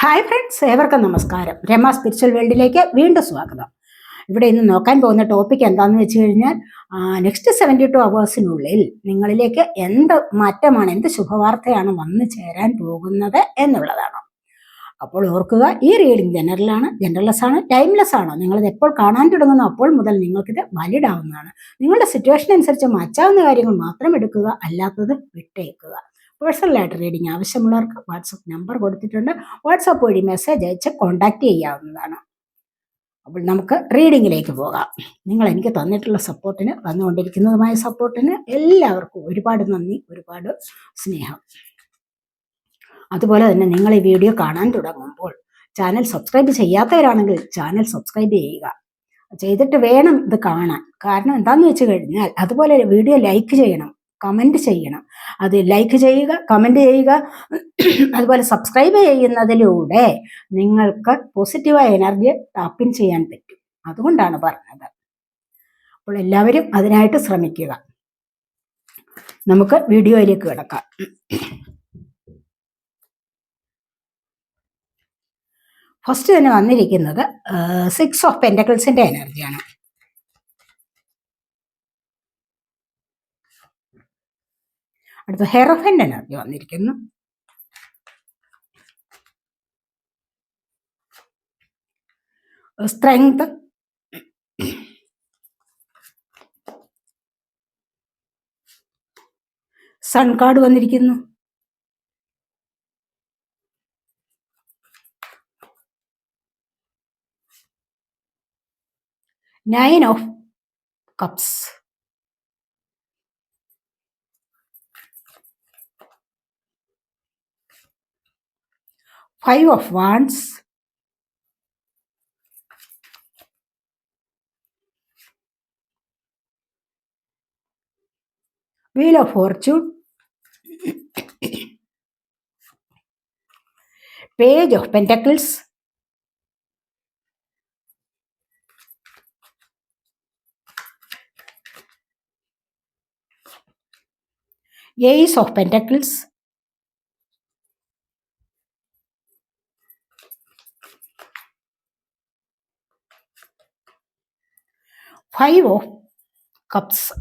Hi friends ഏവർക്കും നമസ്കാരം. Rama spiritual വേൾഡിലേക്ക് വീണ്ടും സ്വാഗതം. ഇവിടെ ഇന്ന് നോക്കാൻ പോകുന്ന ടോപ്പിക് എന്താണെന്ന് വെച്ച് കഴിഞ്ഞാൽ നെക്സ്റ്റ് സെവന്റി ടു അവേഴ്സിനുള്ളിൽ നിങ്ങളിലേക്ക് എന്ത് മാറ്റമാണ് എന്ത് ശുഭവാർത്തയാണ് വന്നു ചേരാൻ പോകുന്നത് എന്നുള്ളതാണ്. അപ്പോൾ ഓർക്കുക ഈ റീഡിംഗ് ജനറലാണ് ജനറൽലെസ് ആണ് ടൈംലെസ് ആണ്? നിങ്ങളിത് എപ്പോൾ കാണാൻ തുടങ്ങുന്നു അപ്പോൾ മുതൽ നിങ്ങൾക്കിത് വാലിഡ് ആവുന്നതാണ്. നിങ്ങളുടെ സിറ്റുവേഷൻ അനുസരിച്ച് മാറ്റാവുന്ന കാര്യങ്ങൾ മാത്രം എടുക്കുക അല്ലാത്തത് വിട്ടേക്കുക. പേഴ്സണലായിട്ട് റീഡിംഗ് ആവശ്യമുള്ളവർക്ക് വാട്സപ്പ് നമ്പർ കൊടുത്തിട്ടുണ്ട്. വാട്സപ്പ് വഴി മെസ്സേജ് അയച്ച് കോൺടാക്റ്റ് ചെയ്യാവുന്നതാണ്. അപ്പോൾ നമുക്ക് റീഡിങ്ങിലേക്ക് പോകാം. നിങ്ങൾ എനിക്ക് തന്നിട്ടുള്ള സപ്പോർട്ടിന് വന്നുകൊണ്ടിരിക്കുന്നതുമായ സപ്പോർട്ടിന് എല്ലാവർക്കും ഒരുപാട് നന്ദി ഒരുപാട് സ്നേഹം. അതുപോലെ തന്നെ നിങ്ങൾ ഈ വീഡിയോ കാണാൻ തുടങ്ങുമ്പോൾ ചാനൽ സബ്സ്ക്രൈബ് ചെയ്യാത്തവരാണെങ്കിൽ ചാനൽ സബ്സ്ക്രൈബ് ചെയ്യുക. ചെയ്തിട്ട് വേണം ഇത് കാണാൻ. കാരണം എന്താണെന്ന് വെച്ച് കഴിഞ്ഞാൽ അതുപോലെ വീഡിയോ ലൈക്ക് ചെയ്യണം. കമന്റ് ചെയ്യണം. അത് ലൈക്ക് ചെയ്യുക കമന്റ് ചെയ്യുക അതുപോലെ സബ്സ്ക്രൈബ് ചെയ്യുന്നതിലൂടെ നിങ്ങൾക്ക് പോസിറ്റീവായ എനർജി ടാപ്പിൻ ചെയ്യാൻ പറ്റും. അതുകൊണ്ടാണ് പറഞ്ഞത്. അപ്പോൾ എല്ലാവരും അതിനായിട്ട് ശ്രമിക്കുക. നമുക്ക് വീഡിയോയിലേക്ക് കിടക്കാം. ഫസ്റ്റ് തന്നെ വന്നിരിക്കുന്നത് സിക്സ് ഓഫ് പെന്റക്കിൾസിന്റെ എനർജിയാണ് അടുത്ത ഹെറഫൻ എനർജി വന്നിരിക്കുന്നു. സ്ട്രെങ്ത് സൺ കാർഡ് വന്നിരിക്കുന്നു. Nine of cups five of wands. Wheel of fortune. Page of pentacles. Ace of pentacles. Five of cups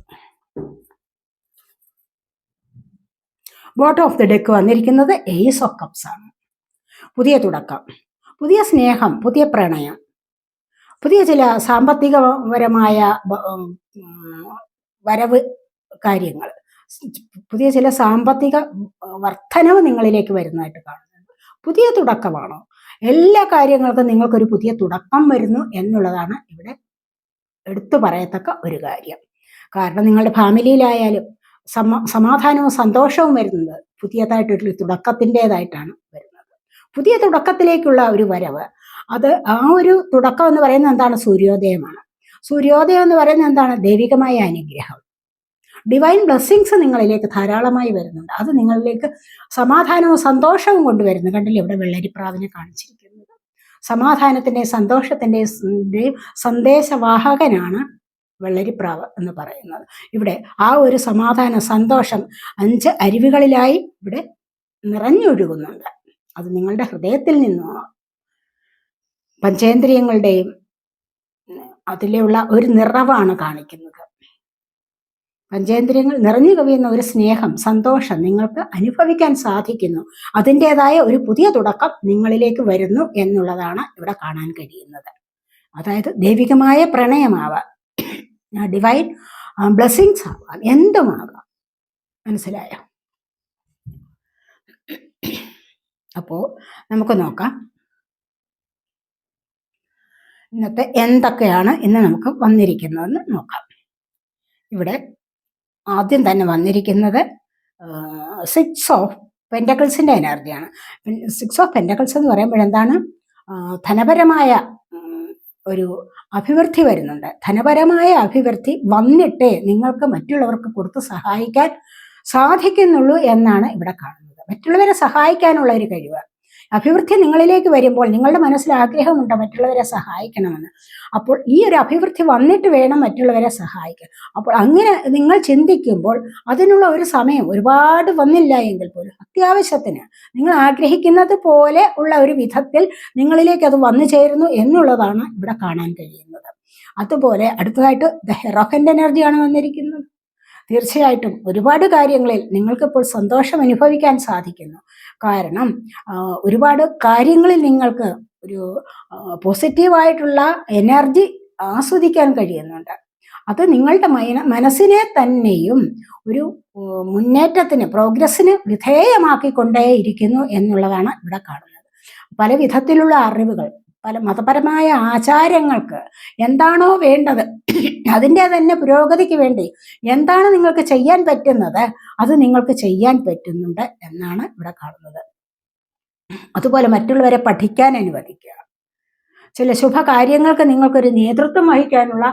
bottom of the deck വന്നിരിക്കുന്നത് എയ്സ് ഓഫ് കപ്സ് ആണ്. പുതിയ തുടക്കം. പുതിയ സ്നേഹം പുതിയ പ്രണയം പുതിയ ചില സാമ്പത്തികപരമായ വരവ് കാര്യങ്ങൾ. പുതിയ ചില സാമ്പത്തിക വർധനവ് നിങ്ങളിലേക്ക് വരുന്നതായിട്ട് കാണുന്നുണ്ട്. പുതിയ തുടക്കമാണോ? എല്ലാ കാര്യങ്ങൾക്കും നിങ്ങൾക്കൊരു പുതിയ തുടക്കം വരുന്നു എന്നുള്ളതാണ് ഇവിടെ എടുത്തു പറയത്തക്ക ഒരു കാര്യം. കാരണം നിങ്ങളുടെ ഫാമിലിയിലായാലും സമ സമാധാനവും സന്തോഷവും വരുന്നത് പുതിയതായിട്ടൊരു തുടക്കത്തിന്റെതായിട്ടാണ് വരുന്നത്. പുതിയ തുടക്കത്തിലേക്കുള്ള ഒരു വരവ് അത് ആ ഒരു തുടക്കം എന്ന് പറയുന്നത് എന്താണ്? സൂര്യോദയമാണ്. സൂര്യോദയം എന്ന് പറയുന്നത് എന്താണ്? ദൈവികമായ അനുഗ്രഹം. ഡിവൈൻ ബ്ലെസ്സിങ്സ് നിങ്ങളിലേക്ക് ധാരാളമായി വരുന്നുണ്ട്. അത് നിങ്ങളിലേക്ക് സമാധാനവും സന്തോഷവും കൊണ്ടുവരുന്നു. കണ്ടില്ലേ? ഇവിടെ വെള്ളരിപ്രാവിനെ കാണിച്ചിരിക്കുന്നത് സമാധാനത്തിന്റെയും സന്തോഷത്തിന്റെയും സന്ദേശവാഹകനാണ് വെള്ളരിപ്രാവ് എന്ന് പറയുന്നത്. ഇവിടെ ആ ഒരു സമാധാന സന്തോഷം അഞ്ച് അരുവികളിലായി ഇവിടെ നിറഞ്ഞൊഴുകുന്നുണ്ട്. അത് നിങ്ങളുടെ ഹൃദയത്തിൽ നിന്നോ പഞ്ചേന്ദ്രിയങ്ങളുടെയും അതിലുള്ള ഒരു നിറവാണ് കാണിക്കുന്നത്. പഞ്ചേന്ദ്രിയങ്ങൾ നിറഞ്ഞു കവിയുന്ന ഒരു സ്നേഹം സന്തോഷം നിങ്ങൾക്ക് അനുഭവിക്കാൻ സാധിക്കുന്നു. അതിന്റെതായ ഒരു പുതിയ തുടക്കം നിങ്ങളിലേക്ക് വരുന്നു എന്നുള്ളതാണ് ഇവിടെ കാണാൻ കഴിയുന്നത്. അതായത് ദൈവികമായ പ്രണയമാവാം. ഡിവൈൻ ബ്ലെസ്സിങ്സ് ആവാം. എന്തുമാവാം? മനസ്സിലായോ? അപ്പോൾ നമുക്ക് നോക്കാം. ഇന്നത്തെ എന്തൊക്കെയാണ് ഇന്ന് നമുക്ക് വന്നിരിക്കുന്നതെന്ന് നോക്കാം. ഇവിടെ ആദ്യം തന്നെ വന്നിരിക്കുന്നത് സിക്സ് ഓഫ് പെന്റക്കിൾസിന്റെ എനർജിയാണ് സിക്സ് ഓഫ് പെന്റക്കിൾസ് എന്ന് പറയുമ്പോൾ എന്താണ്? ധനപരമായ ഒരു അഭിവൃദ്ധി വരുന്നുണ്ട്. ധനപരമായ അഭിവൃദ്ധി വന്നിട്ടേ നിങ്ങൾക്ക് മറ്റുള്ളവർക്ക് കൊടുത്ത് സഹായിക്കാൻ സാധിക്കുന്നുള്ളൂ എന്നാണ് ഇവിടെ കാണുന്നത്. മറ്റുള്ളവരെ സഹായിക്കാനുള്ള ഒരു കഴിവ്. അഭിവൃദ്ധി നിങ്ങളിലേക്ക് വരുമ്പോൾ നിങ്ങളുടെ മനസ്സിൽ ആഗ്രഹമുണ്ട്? മറ്റുള്ളവരെ സഹായിക്കണമെന്ന്. അപ്പോൾ ഈ ഒരു അഭിവൃദ്ധി വന്നിട്ട് വേണം മറ്റുള്ളവരെ സഹായിക്കാൻ. അപ്പോൾ അങ്ങനെ നിങ്ങൾ ചിന്തിക്കുമ്പോൾ അതിനുള്ള ഒരു സമയം ഒരുപാട് വന്നില്ല എങ്കിൽ പോലും അത്യാവശ്യത്തിന് നിങ്ങൾ ആഗ്രഹിക്കുന്നത് പോലെ ഉള്ള ഒരു വിധത്തിൽ നിങ്ങളിലേക്ക് അത് വന്നു ചേരുന്നു എന്നുള്ളതാണ് ഇവിടെ കാണാൻ കഴിയുന്നത്. അതുപോലെ അടുത്തതായിട്ട് ദ ഹെറോഹന്റെ എനർജിയാണ് വന്നിരിക്കുന്നത്. തീർച്ചയായിട്ടും ഒരുപാട് കാര്യങ്ങളിൽ നിങ്ങൾക്കിപ്പോൾ സന്തോഷം അനുഭവിക്കാൻ സാധിക്കുന്നു. കാരണം ഒരുപാട് കാര്യങ്ങളിൽ നിങ്ങൾക്ക് ഒരു പോസിറ്റീവായിട്ടുള്ള എനർജി ആസ്വദിക്കാൻ കഴിയുന്നുണ്ട്. അത് നിങ്ങളുടെ മനസ്സിനെ തന്നെയും ഒരു മുന്നേറ്റത്തിന് പ്രോഗ്രസ്സിന് വിധേയമാക്കിക്കൊണ്ടേയിരിക്കുന്നു എന്നുള്ളതാണ് ഇവിടെ കാണുന്നത്. പല വിധത്തിലുള്ള അറിവുകൾ പല മതപരമായ ആചാരങ്ങൾക്ക് എന്താണോ വേണ്ടത് അതിന്റെ തന്നെ പുരോഗതിക്ക് വേണ്ടി എന്താണ് നിങ്ങൾക്ക് ചെയ്യാൻ പറ്റുന്നത് അത് നിങ്ങൾക്ക് ചെയ്യാൻ പറ്റുന്നുണ്ട് എന്നാണ് ഇവിടെ കാണുന്നത്. അതുപോലെ മറ്റുള്ളവരെ പഠിക്കാൻ അനുവദിക്കുക. ചില ശുഭകാര്യങ്ങൾക്ക് നിങ്ങൾക്കൊരു നേതൃത്വം വഹിക്കാനുള്ള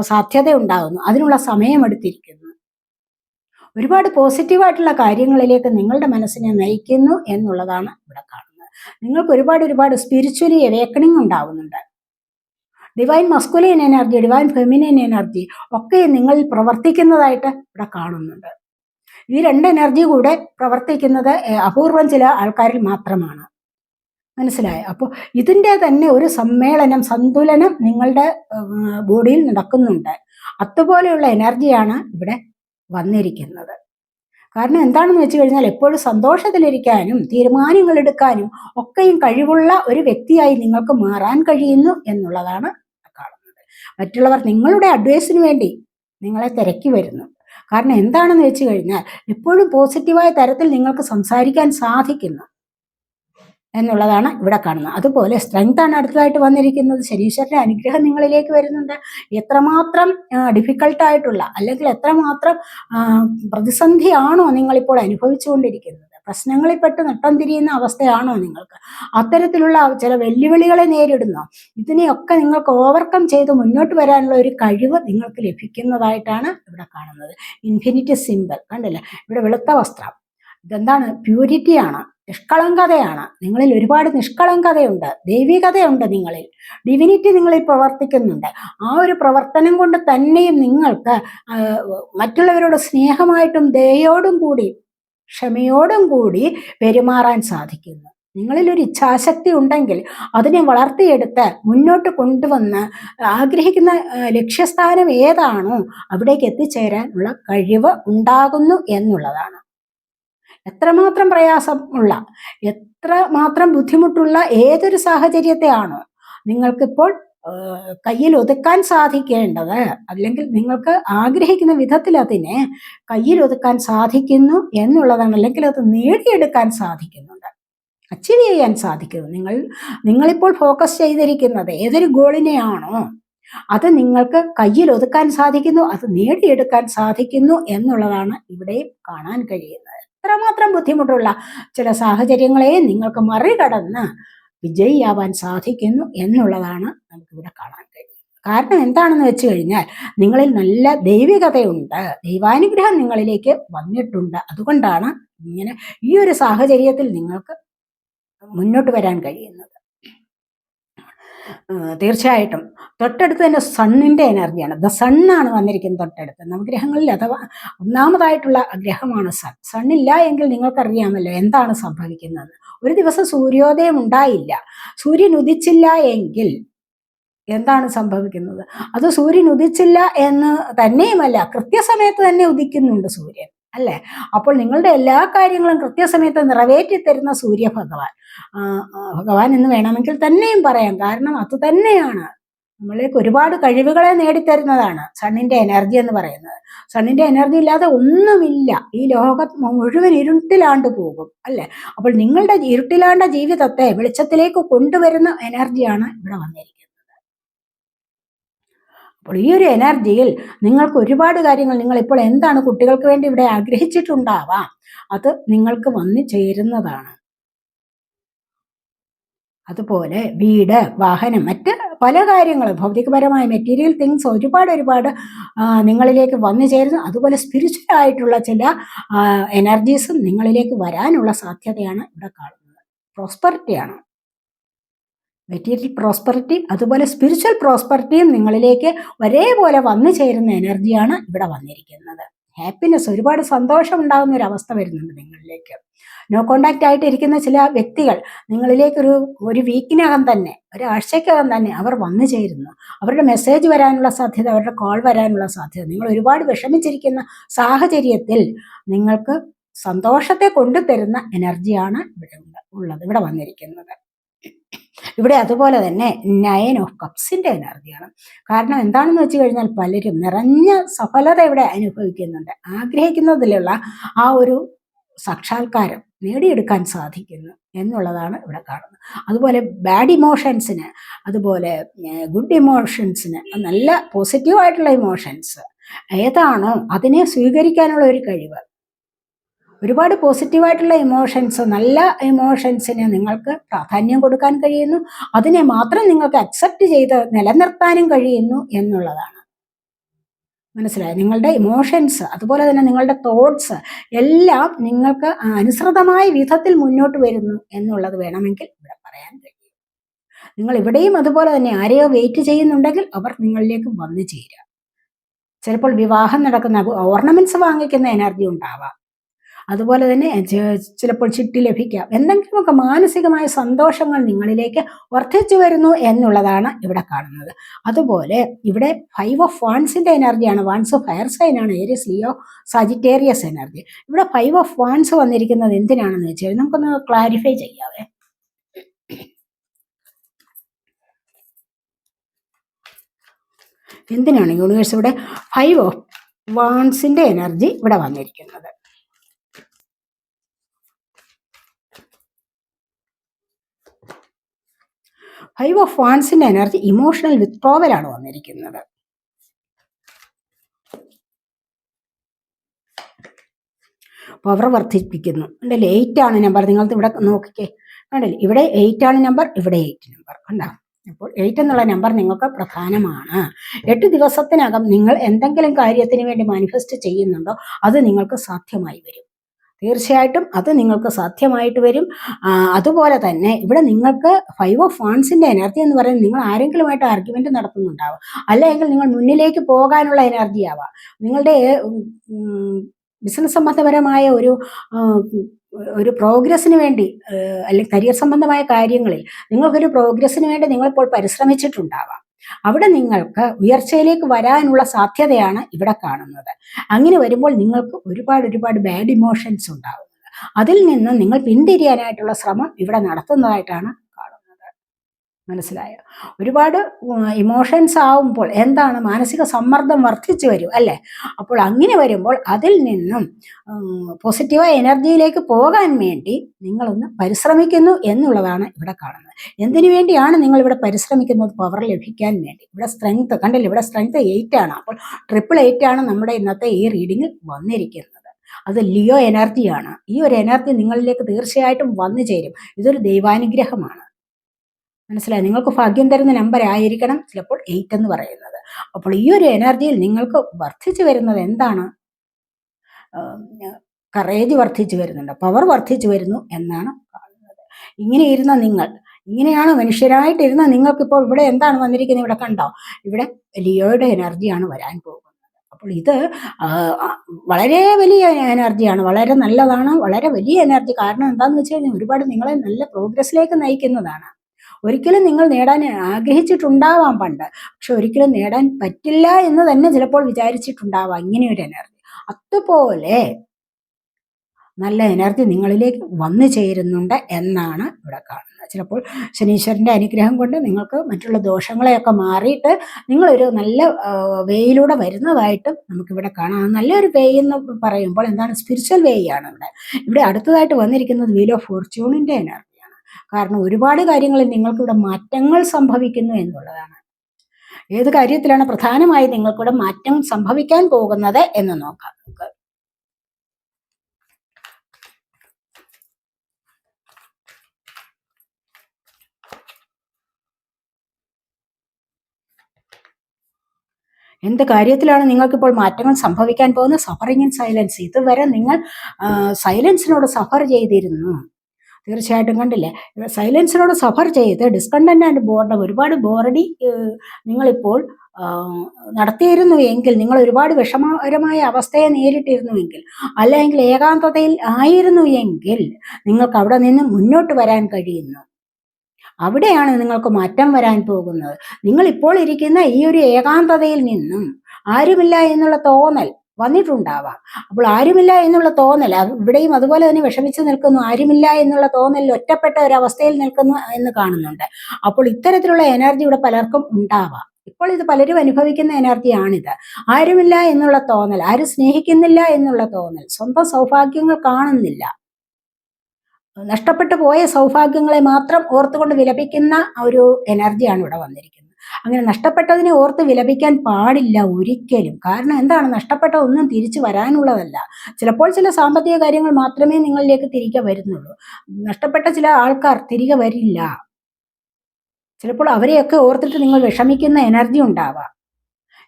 സാധ്യത ഉണ്ടാകുന്നു. അതിനുള്ള സമയമെടുത്തിരിക്കുന്നു. ഒരുപാട് പോസിറ്റീവായിട്ടുള്ള കാര്യങ്ങളിലേക്ക് നിങ്ങളുടെ മനസ്സിനെ നയിക്കുന്നു എന്നുള്ളതാണ് ഇവിടെ കാണുന്നത്. നിങ്ങൾക്ക് ഒരുപാട് ഒരുപാട് സ്പിരിച്വലി അവേക്കണിങ് ഉണ്ടാവുന്നുണ്ട്. Divine masculine energy divine feminine energy ഒക്കെ നിങ്ങളിൽ പ്രവർത്തിക്കുന്നതായിട്ട് ഇവിടെ കാണുന്നുണ്ട്. ഈ രണ്ട് എനർജി കൂടെ പ്രവർത്തിക്കുന്നത് അപൂർവം ചില ആൾക്കാരിൽ മാത്രമാണ്. മനസ്സിലായോ? അപ്പോൾ ഇതിന്റെ തന്നെ ഒരു സമ്മേളനം സന്തുലനം നിങ്ങളുടെ ബോഡിയിൽ നടക്കുന്നുണ്ട്. അതുപോലെയുള്ള എനർജിയാണ് ഇവിടെ വന്നിരിക്കുന്നത്. കാരണം എന്താണെന്ന് വെച്ച് കഴിഞ്ഞാൽ എപ്പോഴും സന്തോഷത്തിലിരിക്കാനും തീരുമാനങ്ങൾ എടുക്കാനും ഒക്കെയും കഴിവുള്ള ഒരു വ്യക്തിയായി നിങ്ങൾക്ക് മാറാൻ കഴിയുന്നു എന്നുള്ളതാണ് കാണുന്നത്. മറ്റുള്ളവർ നിങ്ങളുടെ അഡ്വൈസിന് വേണ്ടി നിങ്ങളെ തിരക്കി വരുന്നു. കാരണം എന്താണെന്ന് വെച്ച് കഴിഞ്ഞാൽ എപ്പോഴും പോസിറ്റീവായ തരത്തിൽ നിങ്ങൾക്ക് സംസാരിക്കാൻ സാധിക്കുന്നു. എന്നുള്ളതാണ് ഇവിടെ കാണുന്നത്. അതുപോലെ സ്ട്രെങ്ത് ആണ് അടുത്തതായിട്ട് വന്നിരിക്കുന്നത്. ശരീശ്വരന്റെ അനുഗ്രഹം നിങ്ങളിലേക്ക് വരുന്നുണ്ട്. എത്രമാത്രം ഡിഫിക്കൾട്ടായിട്ടുള്ള അല്ലെങ്കിൽ എത്രമാത്രം പ്രതിസന്ധിയാണോ നിങ്ങളിപ്പോൾ അനുഭവിച്ചുകൊണ്ടിരിക്കുന്നത്? പ്രശ്നങ്ങളിൽ പെട്ട് നട്ടം തിരിയുന്ന അവസ്ഥയാണോ നിങ്ങൾക്ക്? അത്തരത്തിലുള്ള ചില വെല്ലുവിളികളെ നേരിടുന്നോ? ഇതിനെയൊക്കെ നിങ്ങൾക്ക് ഓവർകം ചെയ്ത് മുന്നോട്ട് വരാനുള്ള ഒരു കഴിവ് നിങ്ങൾക്ക് ലഭിക്കുന്നതായിട്ടാണ് ഇവിടെ കാണുന്നത്. ഇൻഫിനിറ്റി സിമ്പിൾ കണ്ടില്ല? ഇവിടെ വെളുത്ത വസ്ത്രം. ഇതെന്താണ്? പ്യൂരിറ്റിയാണ് നിഷ്കളങ്കതയാണ്. നിങ്ങളിൽ ഒരുപാട് നിഷ്കളങ്കതയുണ്ട്. ദൈവികതയുണ്ട് നിങ്ങളിൽ. ഡിവിനിറ്റി നിങ്ങളിൽ പ്രവർത്തിക്കുന്നുണ്ട്. ആ ഒരു പ്രവർത്തനം കൊണ്ട് തന്നെയും നിങ്ങൾക്ക് മറ്റുള്ളവരോട് സ്നേഹമായിട്ടും ദയോടും കൂടി ക്ഷമയോടും കൂടി പെരുമാറാൻ സാധിക്കുന്നു. നിങ്ങളിൽ ഒരു ഇച്ഛാശക്തി ഉണ്ടെങ്കിൽ അതിനെ വളർത്തിയെടുത്ത് മുന്നോട്ട് കൊണ്ടുവന്ന് ആഗ്രഹിക്കുന്ന ലക്ഷ്യസ്ഥാനം ഏതാണോ അവിടേക്ക് എത്തിച്ചേരാനുള്ള കഴിവ് ഉണ്ടാകുന്നു എന്നുള്ളതാണ്. എത്രമാത്രം പ്രയാസമുള്ള എത്ര മാത്രം ബുദ്ധിമുട്ടുള്ള ഏതൊരു സാഹചര്യത്തെയാണോ നിങ്ങൾക്കിപ്പോൾ കയ്യിൽ ഒതുക്കാൻ സാധിക്കേണ്ടത്. അല്ലെങ്കിൽ നിങ്ങൾക്ക് ആഗ്രഹിക്കുന്ന വിധത്തിൽ അതിനെ കയ്യിൽ ഒതുക്കാൻ സാധിക്കുന്നു എന്നുള്ളതാണ്. അല്ലെങ്കിൽ അത് നേടിയെടുക്കാൻ സാധിക്കുന്നുണ്ട്. അച്ചീവ് ചെയ്യാൻ സാധിക്കുന്നു. നിങ്ങൾ നിങ്ങളിപ്പോൾ ഫോക്കസ് ചെയ്തിരിക്കുന്നത് ഏതൊരു ഗോളിനെയാണോ അത് നിങ്ങൾക്ക് കയ്യിൽ ഒതുക്കാൻ സാധിക്കുന്നു അത് നേടിയെടുക്കാൻ സാധിക്കുന്നു എന്നുള്ളതാണ് ഇവിടെയും കാണാൻ കഴിയുന്നത്. എത്രമാത്രം ബുദ്ധിമുട്ടുള്ള ചില സാഹചര്യങ്ങളെ നിങ്ങൾക്ക് മറികടന്ന് വിജയിയാവാൻ സാധിക്കുന്നു എന്നുള്ളതാണ് നമുക്കിവിടെ കാണാൻ കഴിയുന്നത്. കാരണം എന്താണെന്ന് വെച്ച് കഴിഞ്ഞാൽ നിങ്ങളിൽ നല്ല ദൈവികതയുണ്ട്. ദൈവാനുഗ്രഹം നിങ്ങളിലേക്ക് വന്നിട്ടുണ്ട്. അതുകൊണ്ടാണ് ഇങ്ങനെ ഈ ഒരു സാഹചര്യത്തിൽ നിങ്ങൾക്ക് മുന്നോട്ട് വരാൻ കഴിയുന്നത്. തീർച്ചയായിട്ടും. തൊട്ടടുത്ത് തന്നെ സണ്ണിന്റെ എനർജിയാണ്. ദ സണ്ണാണ് വന്നിരിക്കുന്നത് തൊട്ടടുത്ത്. നവഗ്രഹങ്ങളിൽ അഥവാ ഒന്നാമതായിട്ടുള്ള ഗ്രഹമാണ് സൺ. സണ്ണില്ല എങ്കിൽ നിങ്ങൾക്കറിയാമല്ലോ എന്താണ് സംഭവിക്കുന്നത് ഒരു ദിവസം സൂര്യോദയം ഉണ്ടായില്ല. സൂര്യൻ ഉദിച്ചില്ല എങ്കിൽ എന്താണ് സംഭവിക്കുന്നത്? അത് സൂര്യൻ ഉദിച്ചില്ല എന്ന് തന്നെയുമല്ല കൃത്യസമയത്ത് തന്നെ ഉദിക്കുന്നുണ്ട് സൂര്യൻ. അല്ലേ? അപ്പോൾ നിങ്ങളുടെ എല്ലാ കാര്യങ്ങളും കൃത്യസമയത്ത് നിറവേറ്റി തരുന്ന സൂര്യഭഗവാൻ ഭഗവാൻ എന്ന് വേണമെങ്കിൽ തന്നെയും പറയാം. കാരണം അത് തന്നെയാണ്. നമ്മളിലേക്ക് ഒരുപാട് കഴിവുകളെ നേടിത്തരുന്നതാണ് സണ്ണിന്റെ എനർജി എന്ന് പറയുന്നത്. സണ്ണിന്റെ എനർജി ഇല്ലാതെ ഒന്നുമില്ല. ഈ ലോകം മുഴുവൻ ഇരുട്ടിലാണ്ട് പോകും. അല്ലേ? അപ്പോൾ നിങ്ങളുടെ ഇരുട്ടിലാണ്ട ജീവിതത്തെ വെളിച്ചത്തിലേക്ക് കൊണ്ടുവരുന്ന എനർജിയാണ് ഇവിടെ വന്നിരിക്കുന്നത്. അപ്പോൾ ഈ ഒരു എനർജിയിൽ നിങ്ങൾക്ക് ഒരുപാട് കാര്യങ്ങൾ നിങ്ങൾ ഇപ്പോൾ എന്താണ് കുട്ടികൾക്ക് വേണ്ടി ഇവിടെ ആഗ്രഹിച്ചിട്ടുണ്ടാവാം? അത് നിങ്ങൾക്ക് വന്നു ചേരുന്നതാണ്. അതുപോലെ വീട് വാഹനം മറ്റ് പല കാര്യങ്ങളും ഭൗതികപരമായ മെറ്റീരിയൽ തിങ്സ് ഒരുപാട് ഒരുപാട് നിങ്ങളിലേക്ക് വന്നു ചേരുന്നു. അതുപോലെ സ്പിരിച്വൽ ആയിട്ടുള്ള ചില എനർജീസും നിങ്ങളിലേക്ക് വരാനുള്ള സാധ്യതയാണ് ഇവിടെ കാണുന്നത്. പ്രോസ്പെറിറ്റിയാണ് മെറ്റീരിയൽ പ്രോസ്പെറിറ്റി അതുപോലെ സ്പിരിച്വൽ പ്രോസ്പെറിറ്റിയും നിങ്ങളിലേക്ക് ഒരേപോലെ വന്നു ചേരുന്ന എനർജിയാണ് ഇവിടെ വന്നിരിക്കുന്നത്. ഹാപ്പിനെസ് ഒരുപാട് സന്തോഷം ഉണ്ടാകുന്ന ഒരു അവസ്ഥ വരുന്നുണ്ട് നിങ്ങളിലേക്ക്. നോ കോണ്ടാക്റ്റ് ആയിട്ട് ഇരിക്കുന്ന ചില വ്യക്തികൾ നിങ്ങളിലേക്ക് ഒരു ഒരു വീക്കിനകം തന്നെ ഒരാഴ്ചക്കകം തന്നെ അവർ വന്നു ചേരുന്നു. അവരുടെ മെസ്സേജ് വരാനുള്ള സാധ്യത അവരുടെ കോൾ വരാനുള്ള സാധ്യത നിങ്ങൾ ഒരുപാട് വിഷമിച്ചിരിക്കുന്ന സാഹചര്യത്തിൽ നിങ്ങൾക്ക് സന്തോഷത്തെ കൊണ്ടുതരുന്ന എനർജിയാണ് ഇവിടെ ഉള്ളത് ഇവിടെ വന്നിരിക്കുന്നത്. ഇവിടെ അതുപോലെ തന്നെ നയൻ ഓഫ് കപ്സിന്റെ എനർജിയാണ്. കാരണം എന്താണെന്ന് വെച്ച് കഴിഞ്ഞാൽ പലരും നിറഞ്ഞ സഫലത ഇവിടെ അനുഭവിക്കുന്നുണ്ട്. ആഗ്രഹിക്കുന്നതിലുള്ള ആ ഒരു സാക്ഷാത്കാരം നേടിയെടുക്കാൻ സാധിക്കുന്നു എന്നുള്ളതാണ് ഇവിടെ കാണുന്നത്. അതുപോലെ ബാഡ് ഇമോഷൻസിന് അതുപോലെ ഗുഡ് ഇമോഷൻസിന് നല്ല പോസിറ്റീവായിട്ടുള്ള ഇമോഷൻസ് ഏതാണോ അതിനെ സ്വീകരിക്കാനുള്ള ഒരു കഴിവ്. ഒരുപാട് പോസിറ്റീവായിട്ടുള്ള ഇമോഷൻസ് നല്ല ഇമോഷൻസിന് നിങ്ങൾക്ക് പ്രാധാന്യം കൊടുക്കാൻ കഴിയുന്നു. അതിനെ മാത്രം നിങ്ങൾക്ക് അക്സെപ്റ്റ് ചെയ്ത് നിലനിർത്താനും കഴിയുന്നു എന്നുള്ളതാണ്. മനസ്സിലായി? നിങ്ങളുടെ ഇമോഷൻസ് അതുപോലെ തന്നെ നിങ്ങളുടെ തോട്ട്സ് എല്ലാം നിങ്ങൾക്ക് അനുസൃതമായ വിധത്തിൽ മുന്നോട്ട് വരുന്നു എന്നുള്ളത് വേണമെങ്കിൽ ഇവിടെ പറയാൻ കഴിയും. നിങ്ങൾ ഇവിടെയും അതുപോലെ തന്നെ ആരെയോ വെയിറ്റ് ചെയ്യുന്നുണ്ടെങ്കിൽ അവർ നിങ്ങളിലേക്ക് വന്നു ചേരുക. ചിലപ്പോൾ വിവാഹം നടക്കുന്ന ഓർണമെന്റ്സ് വാങ്ങിക്കുന്ന എനർജി ഉണ്ടാവാം. അതുപോലെ തന്നെ ചിലപ്പോൾ ചിട്ടി ലഭിക്കാം. എന്തെങ്കിലുമൊക്കെ മാനസികമായ സന്തോഷങ്ങൾ നിങ്ങളിലേക്ക് വർദ്ധിച്ചു വരുന്നു എന്നുള്ളതാണ് ഇവിടെ കാണുന്നത്. അതുപോലെ ഇവിടെ ഫൈവ് ഓഫ് വാൺസിന്റെ എനർജിയാണ് വാൺസ് ഫയർ സൈനാണ് ഏരിയസ് ലിയോ സജിറ്റേറിയസ് എനർജി ഇവിടെ ഫൈവ് ഓഫ് വാൺസ് വന്നിരിക്കുന്നത് എന്തിനാണെന്ന് വെച്ചാൽ നമുക്കൊന്ന് ക്ലാരിഫൈ ചെയ്യാവേ. എന്തിനാണ് യൂണിവേഴ്സ് ഇവിടെ ഫൈവ് ഓഫ് വാൺസിന്റെ എനർജി ഇവിടെ വന്നിരിക്കുന്നത്? ഫൈവ് ഓഫ് വാൺസിന്റെ എനർജി ഇമോഷണൽ ആണ് വന്നിരിക്കുന്നത്. പവർ വർദ്ധിപ്പിക്കുന്നു. ഉണ്ടല്ലേ എയ്റ്റ് ആണ് നമ്പർ നിങ്ങൾ ഇവിടെ നോക്കിക്കേ. കണ്ടല്ലേ? ഇവിടെ എയ്റ്റ് ആണ് നമ്പർ ഇവിടെ എയ്റ്റ് നമ്പർ കണ്ടോ? അപ്പോൾ എയ്റ്റ് എന്നുള്ള നമ്പർ നിങ്ങൾക്ക് പ്രധാനമാണ്. എട്ട് ദിവസത്തിനകം നിങ്ങൾ എന്തെങ്കിലും കാര്യത്തിന് വേണ്ടി മാനിഫെസ്റ്റ് ചെയ്യുന്നുണ്ടോ അത് നിങ്ങൾക്ക് സാധ്യമായി വരും. തീർച്ചയായിട്ടും അത് നിങ്ങൾക്ക് സാധ്യമായിട്ട് വരും. അതുപോലെ തന്നെ ഇവിടെ നിങ്ങൾക്ക് ഫൈവ് ഓഫ് ഫാൻസിന്റെ എനർജി എന്ന് പറയുന്നത് നിങ്ങൾ ആരെങ്കിലുമായിട്ട് ആർഗ്യുമെന്റ് നടത്തുന്നുണ്ടാവുക അല്ലെങ്കിൽ നിങ്ങൾ മുന്നിലേക്ക് പോകാനുള്ള എനർജി ആവാം. നിങ്ങളുടെ ബിസിനസ് സംബന്ധപരമായ ഒരു ഒരു പ്രോഗ്രസ്സിന് വേണ്ടി അല്ലെങ്കിൽ കരിയർ സംബന്ധമായ കാര്യങ്ങളിൽ നിങ്ങൾക്കൊരു പ്രോഗ്രസ്സിന് വേണ്ടി നിങ്ങളിപ്പോൾ പരിശ്രമിച്ചിട്ടുണ്ടാവാം. അവിടെ നിങ്ങൾക്ക് ഉയർച്ചയിലേക്ക് വരാനുള്ള സാധ്യതയാണ് ഇവിടെ കാണുന്നത്. അങ്ങനെ വരുമ്പോൾ നിങ്ങൾക്ക് ഒരുപാട് ഒരുപാട് ബാഡ് ഇമോഷൻസ് ഉണ്ടാകുന്നത് അതിൽ നിന്ന് നിങ്ങൾ പിന്തിരിയാനായിട്ടുള്ള ശ്രമം ഇവിടെ നടത്തുന്നതായിട്ടാണ് മനസ്സിലായോ? ഒരുപാട് ഇമോഷൻസ് ആവുമ്പോൾ എന്താണ്? മാനസിക സമ്മർദ്ദം വർദ്ധിച്ചു വരും അല്ലേ? അപ്പോൾ അങ്ങനെ വരുമ്പോൾ അതിൽ നിന്നും പോസിറ്റീവായ എനർജിയിലേക്ക് പോകാൻ വേണ്ടി നിങ്ങളൊന്ന് പരിശ്രമിക്കുന്നു എന്നുള്ളതാണ് ഇവിടെ കാണുന്നത്. എന്തിനു വേണ്ടിയാണ് നിങ്ങൾ ഇവിടെ പരിശ്രമിക്കുന്നത്? പവർ ലഭിക്കാൻ വേണ്ടി. ഇവിടെ സ്ട്രെങ്ത് കണ്ടില്ല? ഇവിടെ സ്ട്രെങ്ത് എയ്റ്റ് ആണ്. അപ്പോൾ ട്രിപ്പിൾ എയ്റ്റ് ആണ് നമ്മുടെ ഇന്നത്തെ ഈ റീഡിങ്ങിൽ വന്നിരിക്കുന്നത്. അത് ലിയോ എനർജിയാണ് ഈ ഒരു എനർജി നിങ്ങളിലേക്ക് തീർച്ചയായിട്ടും വന്നു ചേരും ഇതൊരു ദൈവാനുഗ്രഹമാണ്. മനസ്സിലായി? നിങ്ങൾക്ക് ഭാഗ്യം തരുന്ന നമ്പർ ആയിരിക്കണം ചിലപ്പോൾ എയ്റ്റ് എന്ന് പറയുന്നത്. അപ്പോൾ ഈ ഒരു എനർജിയിൽ നിങ്ങൾക്ക് വർദ്ധിച്ചു വരുന്നത് എന്താണ്? കറേജ് വർദ്ധിച്ചു വരുന്നുണ്ട്. പവർ വർദ്ധിച്ചു വരുന്നു എന്നാണ് കാണുന്നത് ഇങ്ങനെ ഇരുന്ന നിങ്ങൾ ഇങ്ങനെയാണ് മനുഷ്യരായിട്ടിരുന്ന നിങ്ങൾക്കിപ്പോൾ ഇവിടെ എന്താണ് വന്നിരിക്കുന്നത്? ഇവിടെ കണ്ടോ? ഇവിടെ ലിയോയുടെ എനർജിയാണ് വരാൻ പോകുന്നത്. അപ്പോൾ ഇത് വളരെ വലിയ എനർജിയാണ് വളരെ നല്ലതാണ് വളരെ വലിയ എനർജി കാരണം എന്താണെന്ന് വെച്ച് കഴിഞ്ഞാൽ ഒരുപാട് നിങ്ങളെ നല്ല പ്രോഗ്രസ്സിലേക്ക് നയിക്കുന്നതാണ്. ഒരിക്കലും നിങ്ങൾ നേടാൻ ആഗ്രഹിച്ചിട്ടുണ്ടാവാം പണ്ട്. പക്ഷെ ഒരിക്കലും നേടാൻ പറ്റില്ല എന്ന് തന്നെ ചിലപ്പോൾ വിചാരിച്ചിട്ടുണ്ടാവാം ഇങ്ങനെയൊരു എനർജി അതുപോലെ നല്ല എനർജി നിങ്ങളിലേക്ക് വന്നു ചേരുന്നുണ്ട് എന്നാണ് ഇവിടെ കാണുന്നത്. ചിലപ്പോൾ ശനീശ്വരന്റെ അനുഗ്രഹം കൊണ്ട് നിങ്ങൾക്ക് മറ്റുള്ള ദോഷങ്ങളെയൊക്കെ മാറിയിട്ട് നിങ്ങളൊരു നല്ല വേയിലൂടെ വരുന്നതായിട്ടും നമുക്കിവിടെ കാണാം. നല്ലൊരു വേ എന്ന് പറയുമ്പോൾ എന്താണ്? സ്പിരിച്വൽ വേയാണ് ഇവിടെ. ഇവിടെ അടുത്തതായിട്ട് വന്നിരിക്കുന്നത് വീൽ ഓഫ് ഫോർച്യൂണിന്റെ എനർജി കാരണം ഒരുപാട് കാര്യങ്ങളിൽ നിങ്ങൾക്കിവിടെ മാറ്റങ്ങൾ സംഭവിക്കുന്നു എന്നുള്ളതാണ്. ഏത് കാര്യത്തിലാണ് പ്രധാനമായി നിങ്ങൾക്കിവിടെ മാറ്റം സംഭവിക്കാൻ പോകുന്നത് എന്ന് നോക്കാം നമുക്ക്. എന്ത് കാര്യത്തിലാണ് നിങ്ങൾക്കിപ്പോൾ മാറ്റങ്ങൾ സംഭവിക്കാൻ പോകുന്നത്? സഫറിങ് ഇൻ സൈലൻസ് ഇതുവരെ നിങ്ങൾ സൈലൻസിനോട് സഫർ ചെയ്തിരുന്നു. തീർച്ചയായിട്ടും കണ്ടില്ലേ? സൈലൻസിനോട് സഫർ ചെയ്ത് ഡിസ്കണ്ടന്റ് ആൻഡ് ബോർഡം ഒരുപാട് ബോറടി നിങ്ങളിപ്പോൾ നടത്തിയിരുന്നു എങ്കിൽ നിങ്ങൾ ഒരുപാട് വിഷമകരമായ അവസ്ഥയെ നേരിട്ടിരുന്നുവെങ്കിൽ അല്ലെങ്കിൽ ഏകാന്തതയിൽ ആയിരുന്നു എങ്കിൽ നിങ്ങൾക്ക് അവിടെ നിന്ന് മുന്നോട്ട് വരാൻ കഴിയുന്നു. അവിടെയാണ് നിങ്ങൾക്ക് മാറ്റം വരാൻ പോകുന്നത്. നിങ്ങൾ ഇപ്പോൾ ഇരിക്കുന്ന ഈ ഒരു ഏകാന്തതയിൽ നിന്നും ആരുമില്ല എന്നുള്ള തോന്നൽ വന്നിട്ടുണ്ടാവാം. അപ്പോൾ ആരുമില്ല എന്നുള്ള തോന്നൽ ഇവിടെയും അതുപോലെ തന്നെ വിഷമിച്ച് നിൽക്കുന്നു ആരുമില്ല എന്നുള്ള തോന്നലിൽ ഒറ്റപ്പെട്ട ഒരവസ്ഥയിൽ നിൽക്കുന്നു എന്ന് കാണുന്നുണ്ട്. അപ്പോൾ ഇത്തരത്തിലുള്ള എനർജി ഇവിടെ പലർക്കും ഉണ്ടാവാം. ഇപ്പോൾ ഇത് പലരും അനുഭവിക്കുന്ന എനർജിയാണിത്. ആരുമില്ല എന്നുള്ള തോന്നൽ ആരും സ്നേഹിക്കുന്നില്ല എന്നുള്ള തോന്നൽ സ്വന്തം സൗഭാഗ്യങ്ങൾ കാണുന്നില്ല. നഷ്ടപ്പെട്ടു പോയ സൗഭാഗ്യങ്ങളെ മാത്രം ഓർത്തുകൊണ്ട് വിലപിക്കുന്ന ഒരു എനർജിയാണ് ഇവിടെ വന്നിരിക്കുന്നത്. അങ്ങനെ നഷ്ടപ്പെട്ടതിനെ ഓർത്ത് വിലപിക്കാൻ പാടില്ല ഒരിക്കലും. കാരണം എന്താണ്? നഷ്ടപ്പെട്ട ഒന്നും തിരിച്ചു വരാനുള്ളതല്ല. ചിലപ്പോൾ ചില സാമ്പത്തിക കാര്യങ്ങൾ മാത്രമേ നിങ്ങളിലേക്ക് തിരികെ വരുന്നുള്ളൂ. നഷ്ടപ്പെട്ട ചില ആൾക്കാർ തിരികെ വരില്ല. ചിലപ്പോൾ അവരെയൊക്കെ ഓർത്തിട്ട് നിങ്ങൾ വിഷമിക്കുന്ന എനർജി ഉണ്ടാവാം.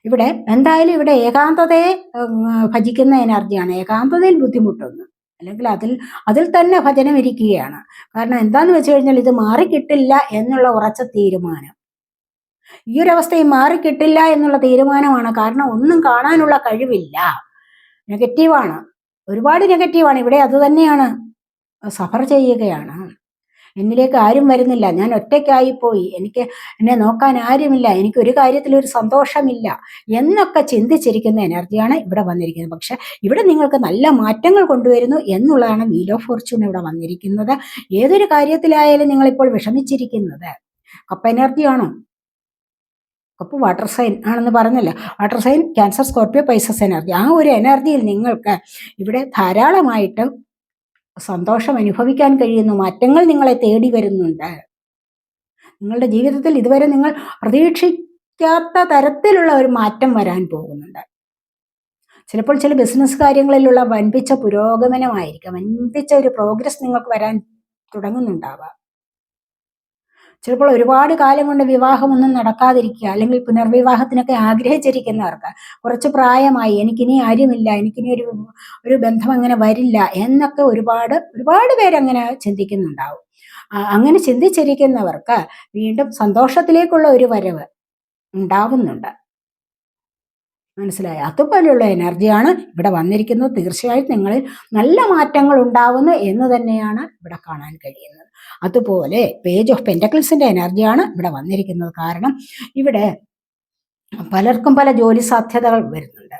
ഇവിടെ എന്തായാലും ഇവിടെ ഏകാന്തതയെ ഭജിക്കുന്ന എനർജിയാണ്. ഏകാന്തതയിൽ ബുദ്ധിമുട്ടൊന്നും. അല്ലെങ്കിൽ അതിൽ അതിൽ തന്നെ ഭജനം ഇരിക്കുകയാണ് കാരണം എന്താന്ന് വെച്ച് കഴിഞ്ഞാൽ ഇത് മാറിക്കിട്ടില്ല എന്നുള്ള ഉറച്ച തീരുമാനം. ഈ ഒരു അവസ്ഥയിൽ മാറിക്കിട്ടില്ല എന്നുള്ള തീരുമാനമാണ്. കാരണം ഒന്നും കാണാനുള്ള കഴിവില്ല. നെഗറ്റീവാണ്. ഒരുപാട് നെഗറ്റീവാണ്. ഇവിടെ അതുതന്നെയാണ് സഫർ ചെയ്യുകയാണ്. എന്നിലേക്ക് ആരും വരുന്നില്ല. ഞാൻ ഒറ്റയ്ക്കായി പോയി എനിക്ക് എന്നെ നോക്കാൻ ആരുമില്ല. എനിക്ക് ഒരു കാര്യത്തിൽ ഒരു സന്തോഷമില്ല. എന്നൊക്കെ ചിന്തിച്ചിരിക്കുന്ന എനർജിയാണ് ഇവിടെ വന്നിരിക്കുന്നത്. പക്ഷെ ഇവിടെ നിങ്ങൾക്ക് നല്ല മാറ്റങ്ങൾ കൊണ്ടുവരുന്നു എന്നുള്ളതാണ് വീൽ ഓഫ് ഫോർച്യൂൺ ഇവിടെ വന്നിരിക്കുന്നത്. ഏതൊരു കാര്യത്തിലായാലും നിങ്ങളിപ്പോൾ വിഷമിച്ചിരിക്കുന്നത്. കപ്പ എനർജിയാണോ? കപ്പ് വാട്ടർ സൈൻ ആണെന്ന് പറഞ്ഞല്ല. Water sign Cancer Scorpio Pisces energy ആ ഒരു എനർജിയിൽ നിങ്ങൾക്ക് ഇവിടെ ധാരാളമായിട്ട് സന്തോഷം അനുഭവിക്കാൻ കഴിയുന്നു. മാറ്റങ്ങൾ നിങ്ങളെ തേടി വരുന്നുണ്ട്. നിങ്ങളുടെ ജീവിതത്തിൽ ഇതുവരെ നിങ്ങൾ പ്രതീക്ഷിക്കാത്ത തരത്തിലുള്ള ഒരു മാറ്റം വരാൻ പോകുന്നുണ്ട്. ചിലപ്പോൾ ചില ബിസിനസ് കാര്യങ്ങളിലുള്ള വൻപിച്ച പുരോഗമനമായിരിക്കാം. വൻപിച്ച ഒരു പ്രോഗ്രസ് നിങ്ങൾക്ക് വരാൻ തുടങ്ങുന്നുണ്ടാവാം. ചിലപ്പോൾ ഒരുപാട് കാലം കൊണ്ട് വിവാഹമൊന്നും നടക്കാതിരിക്കുക അല്ലെങ്കിൽ പുനർവിവാഹത്തിനൊക്കെ ആഗ്രഹിച്ചിരിക്കുന്നവർക്ക് കുറച്ച് പ്രായമായി എനിക്കിനി ആരുമില്ല എനിക്കിനി ഒരു ഒരു ബന്ധം അങ്ങനെ വരില്ല എന്നൊക്കെ ഒരുപാട് ഒരുപാട് പേരങ്ങനെ ചിന്തിക്കുന്നുണ്ടാവും. അങ്ങനെ ചിന്തിച്ചിരിക്കുന്നവർക്ക് വീണ്ടും സന്തോഷത്തിലേക്കുള്ള ഒരു വരവ് ഉണ്ടാവുന്നുണ്ട്. മനസ്സിലായി? അതുപോലെയുള്ള എനർജിയാണ് ഇവിടെ വന്നിരിക്കുന്നത്. തീർച്ചയായും നിങ്ങളിൽ നല്ല മാറ്റങ്ങൾ ഉണ്ടാവുന്നു എന്ന് തന്നെയാണ് ഇവിടെ കാണാൻ കഴിയുന്നത്. അതുപോലെ പേജ് ഓഫ് പെന്റക്കിൾസിന്റെ എനർജിയാണ് ഇവിടെ വന്നിരിക്കുന്നത്. കാരണം ഇവിടെ പലർക്കും പല ജോലി സാധ്യതകൾ വരുന്നുണ്ട്.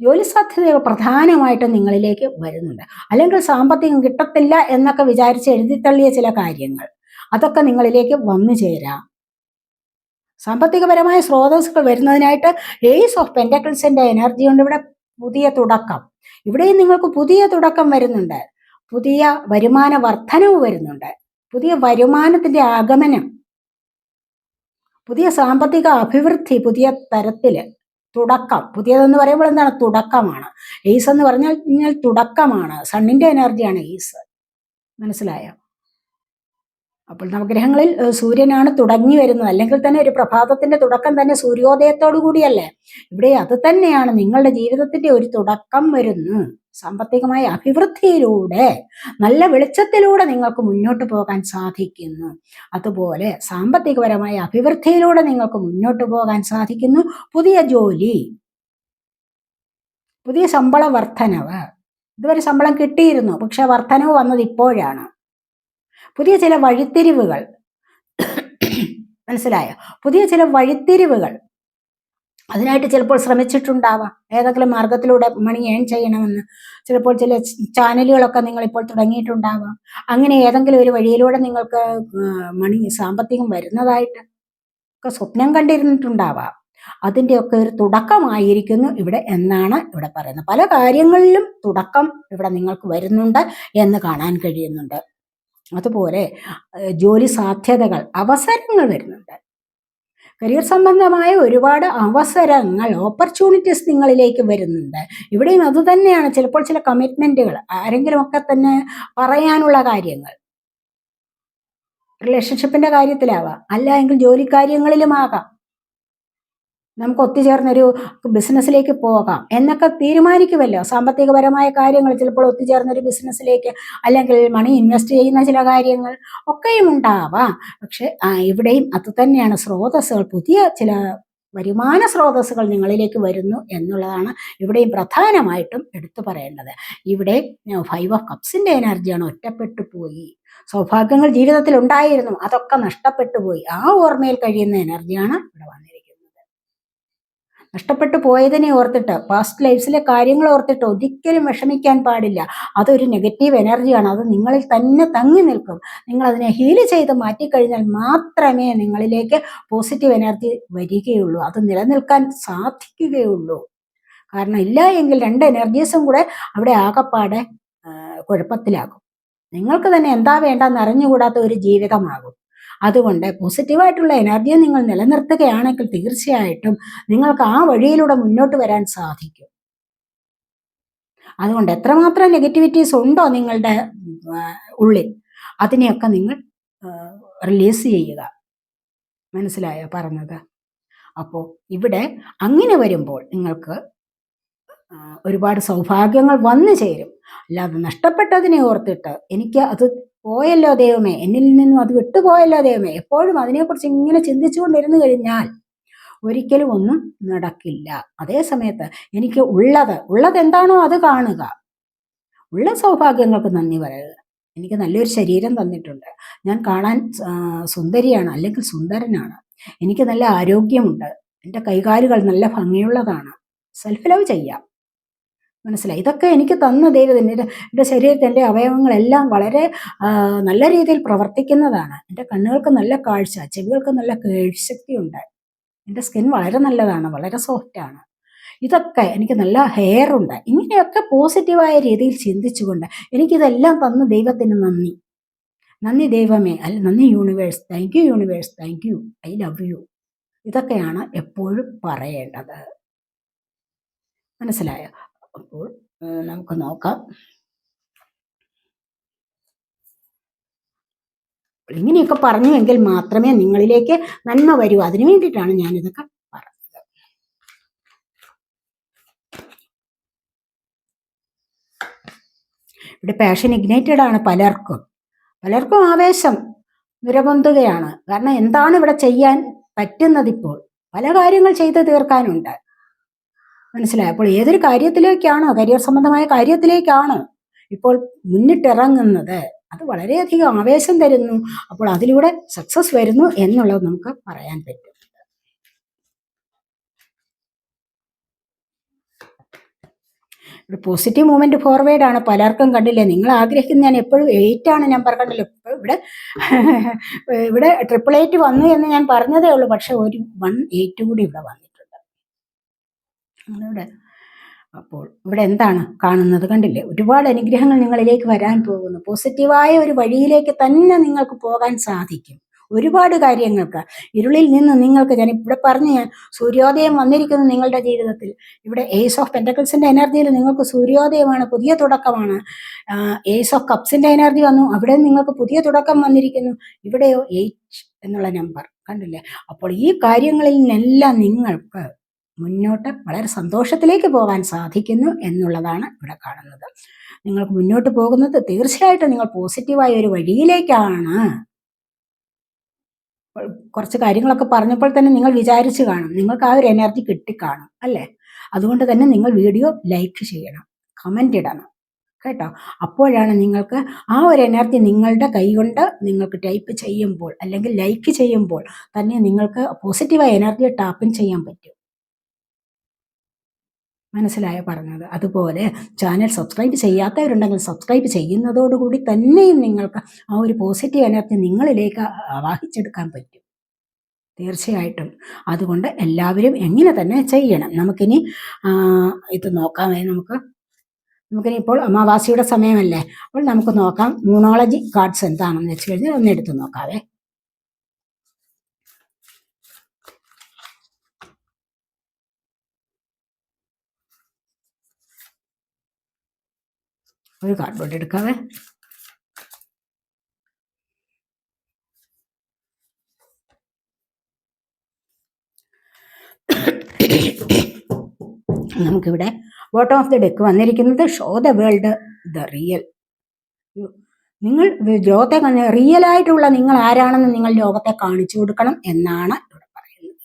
ജോലി സാധ്യതകൾ പ്രധാനമായിട്ടും നിങ്ങളിലേക്ക് വരുന്നുണ്ട്. അല്ലെങ്കിൽ സാമ്പത്തികം കിട്ടത്തില്ല എന്നൊക്കെ വിചാരിച്ച് എഴുതിത്തള്ളിയ ചില കാര്യങ്ങൾ അതൊക്കെ നിങ്ങളിലേക്ക് വന്നു ചേരാം. സാമ്പത്തികപരമായ സ്രോതസ്സുകൾ വരുന്നതിനായിട്ട് ഏസ് ഓഫ് പെന്റക്കിൾസിന്റെ എനർജി കൊണ്ട് ഇവിടെ പുതിയ തുടക്കം. ഇവിടെയും നിങ്ങൾക്ക് പുതിയ തുടക്കം വരുന്നുണ്ട്. പുതിയ വരുമാന വർധനവ് വരുന്നുണ്ട്. പുതിയ വരുമാനത്തിന്റെ ആഗമനം പുതിയ സാമ്പത്തിക അഭിവൃദ്ധി പുതിയ തരത്തിൽ തുടക്കം. പുതിയതെന്ന് പറയുമ്പോൾ എന്താണ്? തുടക്കമാണ്. എയ്സ് എന്ന് പറഞ്ഞാൽ തുടക്കമാണ്. സണ്ണിന്റെ എനർജിയാണ് എയ്സ് മനസ്സിലായോ? അപ്പോൾ നവഗ്രഹങ്ങളിൽ സൂര്യനാണ് തുടങ്ങി വരുന്നത്. അല്ലെങ്കിൽ തന്നെ ഒരു പ്രഭാതത്തിന്റെ തുടക്കം തന്നെ സൂര്യോദയത്തോടു കൂടിയല്ലേ? ഇവിടെ അത് തന്നെയാണ് നിങ്ങളുടെ ജീവിതത്തിന്റെ ഒരു തുടക്കം വരുന്നു. സാമ്പത്തികമായ അഭിവൃദ്ധിയിലൂടെ നല്ല വെളിച്ചത്തിലൂടെ നിങ്ങൾക്ക് മുന്നോട്ട് പോകാൻ സാധിക്കുന്നു. അതുപോലെ സാമ്പത്തികപരമായ അഭിവൃദ്ധിയിലൂടെ നിങ്ങൾക്ക് മുന്നോട്ട് പോകാൻ സാധിക്കുന്നു. പുതിയ ജോലി പുതിയ ശമ്പള വർധനവ് ഇതുവരെ ശമ്പളം കിട്ടിയിരുന്നു പക്ഷെ വർധനവ് വന്നത് ഇപ്പോഴാണ്. പുതിയ ചില വഴിത്തിരിവുകൾ. മനസ്സിലായോ? പുതിയ ചില വഴിത്തിരിവുകൾ. അതിനായിട്ട് ചിലപ്പോൾ ശ്രമിച്ചിട്ടുണ്ടാവാം. ഏതെങ്കിലും മാർഗത്തിലൂടെ മണി ഏൺ ചെയ്യണമെന്ന്. ചിലപ്പോൾ ചില ചാനലുകളൊക്കെ നിങ്ങൾ ഇപ്പോൾ തുടങ്ങിയിട്ടുണ്ടാവാം. അങ്ങനെ ഏതെങ്കിലും ഒരു വഴിയിലൂടെ നിങ്ങൾക്ക് മണി സാമ്പത്തികം വരുന്നതായിട്ട് ഒക്കെ സ്വപ്നം കണ്ടിരുന്നിട്ടുണ്ടാവാം. അതിന്റെയൊക്കെ ഒരു തുടക്കമായിരിക്കുന്നു ഇവിടെ എന്നാണ് ഇവിടെ പറയുന്നത്. പല കാര്യങ്ങളിലും തുടക്കം ഇവിടെ നിങ്ങൾക്ക് വരുന്നുണ്ട് എന്ന് കാണാൻ കഴിയുന്നുണ്ട്. അതുപോലെ ജോലി സാധ്യതകൾ അവസരങ്ങൾ വരുന്നുണ്ട്. കരിയർ സംബന്ധമായ ഒരുപാട് അവസരങ്ങൾ ഓപ്പർച്യൂണിറ്റീസ് നിങ്ങളിലേക്ക് വരുന്നുണ്ട്. ഇവിടെയും അതുതന്നെയാണ് ചിലപ്പോൾ ചില കമ്മിറ്റ്മെന്റുകൾ ആരെങ്കിലും ഒക്കെ തന്നെ പറയാനുള്ള കാര്യങ്ങൾ. റിലേഷൻഷിപ്പിന്റെ കാര്യത്തിലാവാം അല്ല എങ്കിൽ ജോലി കാര്യങ്ങളിലുമാകാം നമുക്ക് ഒത്തുചേർന്നൊരു ബിസിനസ്സിലേക്ക് പോകാം എന്നൊക്കെ തീരുമാനിക്കുമല്ലോ. സാമ്പത്തികപരമായ കാര്യങ്ങൾ ചിലപ്പോൾ ഒത്തുചേർന്നൊരു ബിസിനസ്സിലേക്ക് അല്ലെങ്കിൽ മണി ഇൻവെസ്റ്റ് ചെയ്യുന്ന ചില കാര്യങ്ങൾ ഒക്കെയും ഉണ്ടാവാം. പക്ഷെ ഇവിടെയും അത് തന്നെയാണ്. സ്രോതസ്സുകൾ പുതിയ ചില വരുമാന സ്രോതസ്സുകൾ നിങ്ങളിലേക്ക് വരുന്നു എന്നുള്ളതാണ് ഇവിടെയും പ്രധാനമായിട്ടും എടുത്തു പറയേണ്ടത്. ഇവിടെ ഫൈവ് ഓഫ് കപ്സിന്റെ എനർജിയാണ് ഒറ്റപ്പെട്ടു പോയി. സൗഭാഗ്യങ്ങൾ ജീവിതത്തിൽ ഉണ്ടായിരുന്നു. അതൊക്കെ നഷ്ടപ്പെട്ടു പോയി. ആ ഓർമ്മയിൽ കഴിയുന്ന എനർജിയാണ് ഇവിടെ വന്നിരിക്കുന്നത്. നഷ്ടപ്പെട്ടു പോയതിനെ ഓർത്തിട്ട് പാസ്റ്റ് ലൈഫ്സിലെ കാര്യങ്ങൾ ഓർത്തിട്ട് ഒരിക്കലും വിഷമിക്കാൻ പാടില്ല. അതൊരു നെഗറ്റീവ് എനർജിയാണ് അത് നിങ്ങളിൽ തന്നെ തങ്ങി നിൽക്കും. നിങ്ങൾ അതിനെ ഹീൽ ചെയ്ത് മാറ്റിക്കഴിഞ്ഞാൽ മാത്രമേ നിങ്ങളിലേക്ക് പോസിറ്റീവ് എനർജി വരികയുള്ളൂ. അത് നിലനിൽക്കാൻ സാധിക്കുകയുള്ളൂ. കാരണം ഇല്ല എങ്കിൽ രണ്ട് എനർജീസും കൂടെ അവിടെ ആകപ്പാടെ കുഴപ്പത്തിലാകും. നിങ്ങൾക്ക് തന്നെ എന്താ വേണ്ടെന്ന് അറിഞ്ഞുകൂടാത്ത ഒരു ജീവിതമാകും. അതുകൊണ്ട് പോസിറ്റീവായിട്ടുള്ള എനർജിയെ നിങ്ങൾ നിലനിർത്തുകയാണെങ്കിൽ തീർച്ചയായിട്ടും നിങ്ങൾക്ക് ആ വഴിയിലൂടെ മുന്നോട്ട് വരാൻ സാധിക്കും. അതുകൊണ്ട് എത്രമാത്രം നെഗറ്റിവിറ്റീസ് ഉണ്ടോ നിങ്ങളുടെ ഉള്ളിൽ അതിനെയൊക്കെ നിങ്ങൾ റിലീസ് ചെയ്യുക. മനസ്സിലായോ പറഞ്ഞത്? അപ്പോൾ ഇവിടെ അങ്ങനെ വരുമ്പോൾ നിങ്ങൾക്ക് ഒരുപാട് സൗഭാഗ്യങ്ങൾ വന്നു ചേരും. അല്ലാതെ നഷ്ടപ്പെട്ടതിനെ ഓർത്തിട്ട് എനിക്ക് അത് പോയല്ലോ ദൈവമേ. എന്നിൽ നിന്നും അത് വിട്ടുപോയല്ലോ ദൈവമേ. എപ്പോഴും അതിനെക്കുറിച്ച് ഇങ്ങനെ ചിന്തിച്ചുകൊണ്ടിരുന്നു കഴിഞ്ഞാൽ ഒരിക്കലും ഒന്നും നടക്കില്ല. അതേ സമയത്ത് എനിക്ക് ഉള്ളത് ഉള്ളത് എന്താണോ അത് കാണുക. ഉള്ള സൗഭാഗ്യങ്ങൾക്ക് നന്ദി പറയുക എനിക്ക് നല്ലൊരു ശരീരം തന്നിട്ടുണ്ട്. ഞാൻ കാണാൻ സുന്ദരിയാണ് അല്ലെങ്കിൽ സുന്ദരനാണ്. എനിക്ക് നല്ല ആരോഗ്യമുണ്ട്. എന്റെ കൈകാലുകൾ നല്ല ഭംഗിയുള്ളതാണ്. സെൽഫ് ലവ് ചെയ്യാം. മനസ്സിലായി. ഇതൊക്കെ എനിക്ക് തന്ന ദൈവം എന്റെ എന്റെ ശരീരത്തിന്റെ അവയവങ്ങളെല്ലാം വളരെ നല്ല രീതിയിൽ പ്രവർത്തിക്കുന്നതാണ്. എന്റെ കണ്ണുകൾക്ക് നല്ല കാഴ്ച ചെവികൾക്ക് നല്ല കേഴ്ശക്തിയുണ്ട് എന്റെ സ്കിൻ വളരെ നല്ലതാണ് വളരെ സോഫ്റ്റാണ് ഇതൊക്കെ എനിക്ക് നല്ല ഹെയർ ഉണ്ട് ഇങ്ങനെയൊക്കെ പോസിറ്റീവായ രീതിയിൽ ചിന്തിച്ചുകൊണ്ട് എനിക്കിതെല്ലാം തന്ന ദൈവത്തിന് നന്ദി. നന്ദി ദൈവമേ. അല്ല നന്ദി universe. Thank you universe. Thank you. I love you. ഇതൊക്കെയാണ് എപ്പോഴും പറയേണ്ടത്. മനസ്സിലായോ? അപ്പോൾ നമുക്ക് നോക്കാം. ഇങ്ങനെയൊക്കെ പറഞ്ഞുവെങ്കിൽ മാത്രമേ നിങ്ങളിലേക്ക് നന്മ വരൂ. അതിനു വേണ്ടിയിട്ടാണ് ഞാനിതൊക്കെ പറഞ്ഞത്. ഇവിടെ പാഷൻ ഇഗ്നൈറ്റഡ് ആണ് പലർക്കും. പലർക്കും ആവേശം നിരപൊന്തുകയാണ്. കാരണം എന്താണ് ഇവിടെ ചെയ്യാൻ പറ്റുന്നത് ഇപ്പോൾ പല കാര്യങ്ങൾ ചെയ്തു തീർക്കാനുണ്ട്. മനസ്സിലായി? അപ്പോൾ ഏതൊരു കാര്യത്തിലേക്കാണോ കരിയർ സംബന്ധമായ കാര്യത്തിലേക്കാണോ ഇപ്പോൾ മുന്നിട്ടിറങ്ങുന്നത്? അത് വളരെയധികം ആവേശം തരുന്നു. അപ്പോൾ അതിലൂടെ സക്സസ് വരുന്നു എന്നുള്ളത് നമുക്ക് പറയാൻ പറ്റും. ഒരു പോസിറ്റീവ് മൂവ്മെന്റ് ഫോർവേഡ് ആണ് പലർക്കും കണ്ടില്ലേ? നിങ്ങൾ ആഗ്രഹിക്കുന്ന ഞാൻ എപ്പോഴും എയ്റ്റ് ആണ് ഞാൻ കണ്ടില്ല ഇപ്പൊ ഇവിടെ ഇവിടെ ട്രിപ്പിൾ എയ്റ്റ് വന്നു എന്ന് ഞാൻ പറഞ്ഞതേ ഉള്ളൂ. പക്ഷെ ഒരു വൺ എയ്റ്റ് കൂടി ഇവിടെ വന്നു. ഇവിടെ അപ്പോൾ ഇവിടെ എന്താണ് കാണുന്നത് കണ്ടില്ലേ? ഒരുപാട് അനുഗ്രഹങ്ങൾ നിങ്ങളിലേക്ക് വരാൻ പോകുന്നു. പോസിറ്റീവായ ഒരു വഴിയിലേക്ക് തന്നെ നിങ്ങൾക്ക് പോകാൻ സാധിക്കും. ഒരുപാട് കാര്യങ്ങൾക്ക്. ഇരുളിൽ നിന്ന് നിങ്ങൾക്ക് ഞാൻ ഇവിടെ പറഞ്ഞു ഞാൻ സൂര്യോദയം വന്നിരിക്കുന്നു നിങ്ങളുടെ ജീവിതത്തിൽ. ഇവിടെ ഏസ് ഓഫ് പെന്റക്കിൾസിന്റെ എനർജിയിൽ നിങ്ങൾക്ക് സൂര്യോദയമാണ് പുതിയ തുടക്കമാണ്. ഏസ് ഓഫ് കപ്സിന്റെ എനർജി വന്നു. അവിടെ നിങ്ങൾക്ക് പുതിയ തുടക്കം വന്നിരിക്കുന്നു. ഇവിടെയോ എയ്റ്റ് എന്നുള്ള നമ്പർ കണ്ടില്ലേ? അപ്പോൾ ഈ കാര്യങ്ങളിൽ നിന്നെല്ലാം നിങ്ങൾക്ക് മുന്നോട്ട് വളരെ സന്തോഷത്തിലേക്ക് പോകാൻ സാധിക്കുന്നു എന്നുള്ളതാണ് ഇവിടെ കാണുന്നത്. നിങ്ങൾക്ക് മുന്നോട്ട് പോകുന്നത് തീർച്ചയായിട്ടും നിങ്ങൾ പോസിറ്റീവായ ഒരു വഴിയിലേക്കാണ്. കുറച്ച് കാര്യങ്ങളൊക്കെ പറഞ്ഞപ്പോൾ തന്നെ നിങ്ങൾ വിചാരിച്ചു കാണും. നിങ്ങൾക്ക് ആ ഒരു എനർജി കിട്ടിക്കാണും അല്ലേ? അതുകൊണ്ട് തന്നെ നിങ്ങൾ വീഡിയോ ലൈക്ക് ചെയ്യണം കമന്റ് ഇടണം കേട്ടോ? അപ്പോഴാണ് നിങ്ങൾക്ക് ആ ഒരു എനർജി നിങ്ങളുടെ കൈകൊണ്ട് നിങ്ങൾക്ക് ടൈപ്പ് ചെയ്യുമ്പോൾ അല്ലെങ്കിൽ ലൈക്ക് ചെയ്യുമ്പോൾ തന്നെ നിങ്ങൾക്ക് പോസിറ്റീവായ എനർജി ടാപ്പിൻ ചെയ്യാൻ പറ്റും. മനസ്സിലായ പറഞ്ഞത്? അതുപോലെ ചാനൽ സബ്സ്ക്രൈബ് ചെയ്യാത്തവരുണ്ടെങ്കിൽ സബ്സ്ക്രൈബ് ചെയ്യുന്നതോടുകൂടി തന്നെയും നിങ്ങൾക്ക് ആ ഒരു പോസിറ്റീവ് എനർജി നിങ്ങളിലേക്ക് ആവാഹിച്ചെടുക്കാൻ പറ്റും. തീർച്ചയായിട്ടും. അതുകൊണ്ട് എല്ലാവരും എങ്ങനെ തന്നെ ചെയ്യണം? നമുക്കിനി ഇത് നോക്കാമേ നമുക്ക് നമുക്കിനി ഇപ്പോൾ അമാവാസിയുടെ സമയമല്ലേ? അപ്പോൾ നമുക്ക് നോക്കാം. മൂണോളജി കാർഡ്സ് എന്താണെന്ന് വെച്ച് കഴിഞ്ഞാൽ ഒന്ന് എടുത്ത് നോക്കാവേ ഒരു കാർഡ്ബോർഡ് എടുക്കാവേ. നമുക്കിവിടെ ബോട്ടം ഓഫ് ദി ഡെക്ക് വന്നിരിക്കുന്നത് show the world the real നിങ്ങൾ ലോകത്തെ റിയൽ ആയിട്ടുള്ള നിങ്ങൾ ആരാണെന്ന് നിങ്ങൾ ലോകത്തെ കാണിച്ചു കൊടുക്കണം എന്നാണ് ഇവിടെ പറയുന്നത്.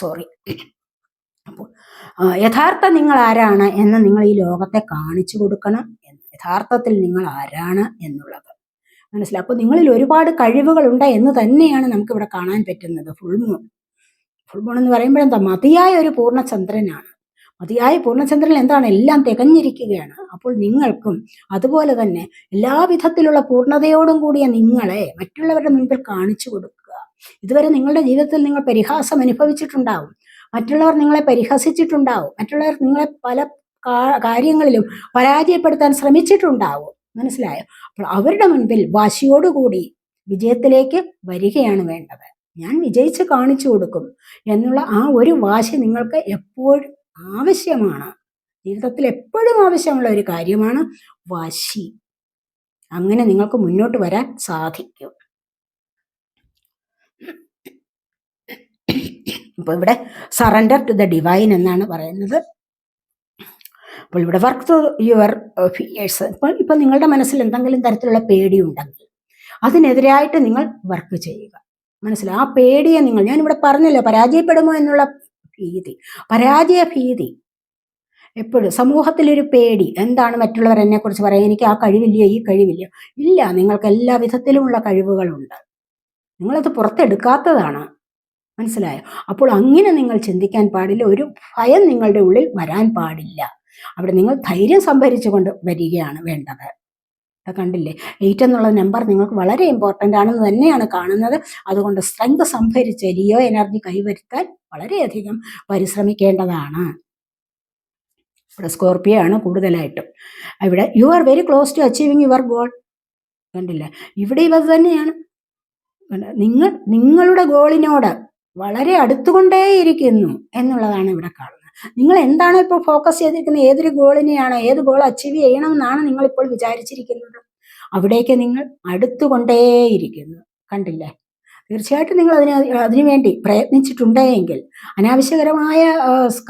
സോറി അപ്പോൾ യഥാർത്ഥ നിങ്ങൾ ആരാണ് എന്ന് നിങ്ങൾ ഈ ലോകത്തെ കാണിച്ചു കൊടുക്കണം എന്ന് യഥാർത്ഥത്തിൽ നിങ്ങൾ ആരാണ് എന്നുള്ളത്. മനസ്സിലായി? അപ്പോൾ നിങ്ങളിൽ ഒരുപാട് കഴിവുകളുണ്ട് എന്ന് തന്നെയാണ് നമുക്കിവിടെ കാണാൻ പറ്റുന്നത്. ഫുൾ മൂൺ ഫുൾ മൂൺ എന്ന് പറയുമ്പോഴെന്താ മതിയായ ഒരു പൂർണചന്ദ്രനാണ്. മതിയായ പൂർണചന്ദ്രൻ എന്താണ്? എല്ലാം തികഞ്ഞിരിക്കുകയാണ്. അപ്പോൾ നിങ്ങൾക്കും അതുപോലെ തന്നെ എല്ലാവിധത്തിലുള്ള പൂർണതയോടും കൂടിയ നിങ്ങളെ മറ്റുള്ളവരുടെ മുൻപിൽ കാണിച്ചു കൊടുക്കുക. ഇതുവരെ നിങ്ങളുടെ ജീവിതത്തിൽ നിങ്ങൾ പരിഹാസം അനുഭവിച്ചിട്ടുണ്ടാവും. മറ്റുള്ളവർ നിങ്ങളെ പരിഹസിച്ചിട്ടുണ്ടാവും. മറ്റുള്ളവർ നിങ്ങളെ പല കാര്യങ്ങളിലും പരാജയപ്പെടുത്താൻ ശ്രമിച്ചിട്ടുണ്ടാവും. മനസ്സിലായോ? അപ്പോൾ അവരുടെ മുൻപിൽ വാശിയോടുകൂടി വിജയത്തിലേക്ക് വരികയാണ് വേണ്ടത്. ഞാൻ വിജയിച്ച് കാണിച്ചു കൊടുക്കും എന്നുള്ള ആ ഒരു വാശി നിങ്ങൾക്ക് എപ്പോഴും ആവശ്യമാണ്? ജീവിതത്തിൽ എപ്പോഴും ആവശ്യമുള്ള ഒരു കാര്യമാണ് വാശി. അങ്ങനെ നിങ്ങൾക്ക് മുന്നോട്ട് വരാൻ സാധിക്കും. അപ്പോൾ ഇവിടെ സറണ്ടർ ടു ദ ഡിവൈൻ എന്നാണ് പറയുന്നത്. അപ്പോൾ ഇവിടെ വർക്ക് ടു യുവർ ഫിയേഴ്സ് ഇപ്പോൾ ഇപ്പോൾ നിങ്ങളുടെ മനസ്സിൽ എന്തെങ്കിലും തരത്തിലുള്ള പേടി ഉണ്ടെങ്കിൽ അതിനെതിരായിട്ട് നിങ്ങൾ വർക്ക് ചെയ്യുക. മനസ്സിലായി ആ പേടിയെ നിങ്ങൾ ഞാൻ ഇവിടെ പറഞ്ഞല്ലോ പരാജയപ്പെടുമോ എന്നുള്ള ഭീതി. പരാജയ ഭീതി എപ്പോഴും സമൂഹത്തിലൊരു പേടി. എന്താണ് മറ്റുള്ളവർ എന്നെ കുറിച്ച് പറയാൻ? എനിക്ക് ആ കഴിവില്ല ഈ കഴിവില്ല. ഇല്ല നിങ്ങൾക്ക് എല്ലാ വിധത്തിലുമുള്ള കഴിവുകളുണ്ട്. നിങ്ങളത് പുറത്തെടുക്കാത്തതാണ്. മനസ്സിലായോ? അപ്പോൾ അങ്ങനെ നിങ്ങൾ ചിന്തിക്കാൻ പാടില്ല. ഒരു ഭയം നിങ്ങളുടെ ഉള്ളിൽ വരാൻ പാടില്ല. അവിടെ നിങ്ങൾ ധൈര്യം സംഭരിച്ചുകൊണ്ട് വരികയാണ് വേണ്ടത്. കണ്ടില്ലേ? എയ്റ്റ് എന്നുള്ള നമ്പർ നിങ്ങൾക്ക് വളരെ ഇമ്പോർട്ടന്റ് ആണെന്ന് തന്നെയാണ് കാണുന്നത്. അതുകൊണ്ട് സ്ട്രെങ്ത് സംഭരിച്ച് ലിയോ എനർജി കൈവരുത്താൻ വളരെയധികം പരിശ്രമിക്കേണ്ടതാണ്. ഇവിടെ സ്കോർപ്പിയോ ആണ് കൂടുതലായിട്ടും. ഇവിടെ you are very close to achieving your goal കണ്ടില്ല? ഇവിടെ ഇവ തന്നെയാണ്? നിങ്ങൾ നിങ്ങളുടെ ഗോളിനോട് വളരെ അടുത്തുകൊണ്ടേയിരിക്കുന്നു എന്നുള്ളതാണ് ഇവിടെ കാണുന്നത്. നിങ്ങൾ എന്താണ് ഇപ്പോൾ ഫോക്കസ് ചെയ്തിരിക്കുന്നത്? ഏതൊരു ഗോളിനെയാണോ ഏത് ഗോൾ അച്ചീവ് ചെയ്യണമെന്നാണ് നിങ്ങൾ ഇപ്പോൾ വിചാരിച്ചിരിക്കുന്നത്? അവിടേക്ക് നിങ്ങൾ അടുത്തുകൊണ്ടേയിരിക്കുന്നു. കണ്ടില്ലേ? തീർച്ചയായിട്ടും നിങ്ങൾ അതിന് അതിനുവേണ്ടി പ്രയത്നിച്ചിട്ടുണ്ടെങ്കിൽ അനാവശ്യകരമായ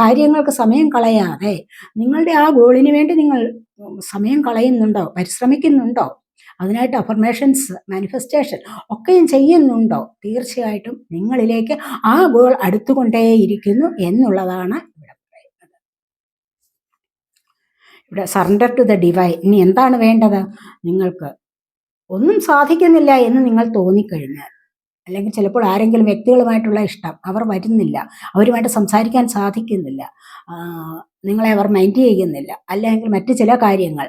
കാര്യങ്ങൾക്ക് സമയം കളയാതെ നിങ്ങളുടെ ആ ഗോളിന് വേണ്ടി നിങ്ങൾ സമയം കളയുന്നുണ്ടോ? പരിശ്രമിക്കുന്നുണ്ടോ? അതിനായിട്ട് അഫർമേഷൻസ് മാനിഫെസ്റ്റേഷൻ ഒക്കെയും ചെയ്യുന്നുണ്ടോ? തീർച്ചയായിട്ടും നിങ്ങളിലേക്ക് ആ ഗോൾ അടുത്തുകൊണ്ടേയിരിക്കുന്നു എന്നുള്ളതാണ് ഇവിടെ പറയുന്നത്. ഇവിടെ സറണ്ടർ ടു ദ ഡിവൈൻ ഇനി എന്താണ് വേണ്ടത്? നിങ്ങൾക്ക് ഒന്നും സാധിക്കുന്നില്ല എന്ന് നിങ്ങൾ തോന്നിക്കഴിഞ്ഞാൽ അല്ലെങ്കിൽ ചിലപ്പോൾ ആരെങ്കിലും വ്യക്തികളുമായിട്ടുള്ള ഇഷ്ടം അവർ വരുന്നില്ല അവരുമായിട്ട് സംസാരിക്കാൻ സാധിക്കുന്നില്ല നിങ്ങളെ അവർ മൈൻഡ് ചെയ്യുന്നില്ല അല്ലെങ്കിൽ മറ്റ് ചില കാര്യങ്ങൾ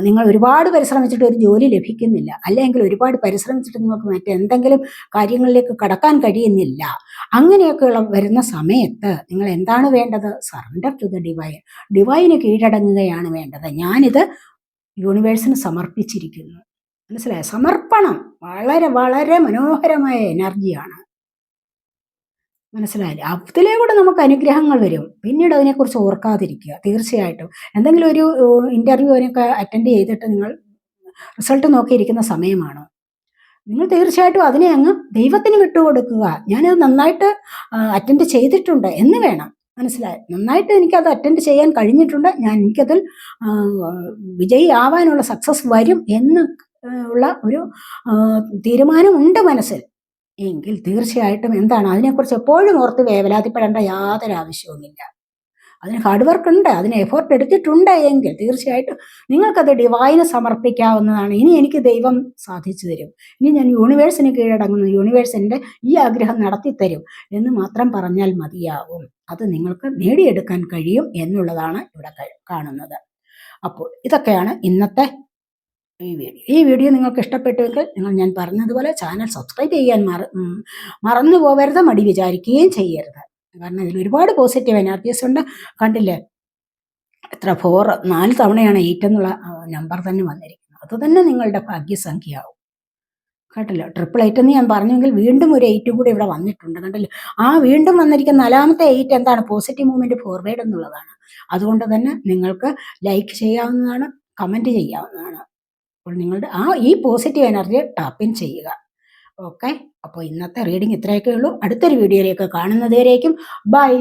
നിങ്ങൾ ഒരുപാട് പരിശ്രമിച്ചിട്ട് ഒരു ജോലി ലഭിക്കുന്നില്ല അല്ലെങ്കിൽ ഒരുപാട് പരിശ്രമിച്ചിട്ട് നിങ്ങൾക്ക് മറ്റെന്തെങ്കിലും കാര്യങ്ങളിലേക്ക് കടക്കാൻ കഴിയുന്നില്ല. അങ്ങനെയൊക്കെയുള്ള വരുന്ന സമയത്ത് നിങ്ങൾ എന്താണ് വേണ്ടത്? സറണ്ടർ ടു ദ ഡിവൈൻ ഡിവൈന് കീഴടങ്ങുകയാണ് വേണ്ടത്. ഞാനിത് യൂണിവേഴ്സിന് സമർപ്പിച്ചിരിക്കുന്നു. മനസ്സിലായോ? സമർപ്പണം വളരെ വളരെ മനോഹരമായ എനർജിയാണ്. മനസ്സിലായി മനസ്സിലായില്ലേ കൂടെ നമുക്ക് അനുഗ്രഹങ്ങൾ വരും. പിന്നീട് അതിനെക്കുറിച്ച് ഓർക്കാതിരിക്കുക. തീർച്ചയായിട്ടും. എന്തെങ്കിലും ഒരു ഇന്റർവ്യൂവിനൊക്കെ അറ്റൻഡ് ചെയ്തിട്ട് നിങ്ങൾ റിസൾട്ട് നോക്കിയിരിക്കുന്ന സമയമാണ്? നിങ്ങൾ തീർച്ചയായിട്ടും അതിനെ അങ്ങ് ദൈവത്തിന് വിട്ടുകൊടുക്കുക. ഞാനത് നന്നായിട്ട് അറ്റൻഡ് ചെയ്തിട്ടുണ്ട് എന്ന് വേണം. മനസ്സിലായി? നന്നായിട്ട് എനിക്കത് അറ്റൻഡ് ചെയ്യാൻ കഴിഞ്ഞിട്ടുണ്ട്. ഞാൻ എനിക്കതിൽ വിജയി ആവാനുള്ള സക്സസ് വരും എന്ന് ഉള്ള ഒരു തീരുമാനമുണ്ട് മനസ്സിൽ. എങ്കിൽ തീർച്ചയായിട്ടും എന്താണ്? അതിനെക്കുറിച്ച് എപ്പോഴും ഓർത്ത് വേവലാതിപ്പെടേണ്ട യാതൊരു ആവശ്യവുമില്ല. അതിന് ഹാർഡ് വർക്ക് ഉണ്ട് അതിന് എഫോർട്ട് എടുത്തിട്ടുണ്ട് എങ്കിൽ തീർച്ചയായിട്ടും നിങ്ങൾക്കത് ഡിവൈന് സമർപ്പിക്കാവുന്നതാണ്. ഇനി എനിക്ക് ദൈവം സാധിച്ചു തരും. ഇനി ഞാൻ യൂണിവേഴ്സിന് കീഴടങ്ങുന്നു യൂണിവേഴ്സ് എന്റെ ഈ ആഗ്രഹം നടത്തി തരും എന്ന് മാത്രം പറഞ്ഞാൽ മതിയാവും. അത് നിങ്ങൾക്ക് നേടിയെടുക്കാൻ കഴിയും എന്നുള്ളതാണ് ഇവിടെ കാണുന്നത്. അപ്പോൾ ഇതൊക്കെയാണ് ഇന്നത്തെ ഈ വീഡിയോ. ഈ വീഡിയോ നിങ്ങൾക്ക് ഇഷ്ടപ്പെട്ടുവെങ്കിൽ നിങ്ങൾ ഞാൻ പറഞ്ഞതുപോലെ ചാനൽ സബ്സ്ക്രൈബ് ചെയ്യാൻ മറ മറന്നു പോകരുത് മടി വിചാരിക്കുകയും ചെയ്യരുത്. കാരണം ഇതിൽ ഒരുപാട് പോസിറ്റീവ് എനർജീസ് ഉണ്ട്. കണ്ടില്ലേ? എത്ര ഫോർ നാല് തവണയാണ് എയ്റ്റ് എന്നുള്ള നമ്പർ തന്നെ വന്നിരിക്കുന്നത്. അത് തന്നെ നിങ്ങളുടെ ഭാഗ്യസംഖ്യയാവും. കേട്ടല്ലോ? ട്രിപ്പിൾ എയ്റ്റ് എന്ന് ഞാൻ പറഞ്ഞെങ്കിൽ വീണ്ടും ഒരു എയ്റ്റ് കൂടി ഇവിടെ വന്നിട്ടുണ്ട്. കണ്ടല്ലോ? ആ വീണ്ടും വന്നിരിക്കുന്ന നാലാമത്തെ എയ്റ്റ് എന്താണ്? പോസിറ്റീവ് മൂവ്മെന്റ് ഫോർവേഡ് എന്നുള്ളതാണ്. അതുകൊണ്ട് തന്നെ നിങ്ങൾക്ക് ലൈക്ക് ചെയ്യാവുന്നതാണ് കമന്റ് ചെയ്യാവുന്നതാണ്. അപ്പോൾ നിങ്ങളുടെ ആ ഈ പോസിറ്റീവ് എനർജി ടാപ്പ് ഇൻ ചെയ്യുക. ഓക്കെ അപ്പോൾ ഇന്നത്തെ റീഡിംഗ് ഇത്രയൊക്കെ ഉള്ളൂ. അടുത്തൊരു വീഡിയോയിലേക്ക് കാണുന്നതുവരേക്കും. ബൈ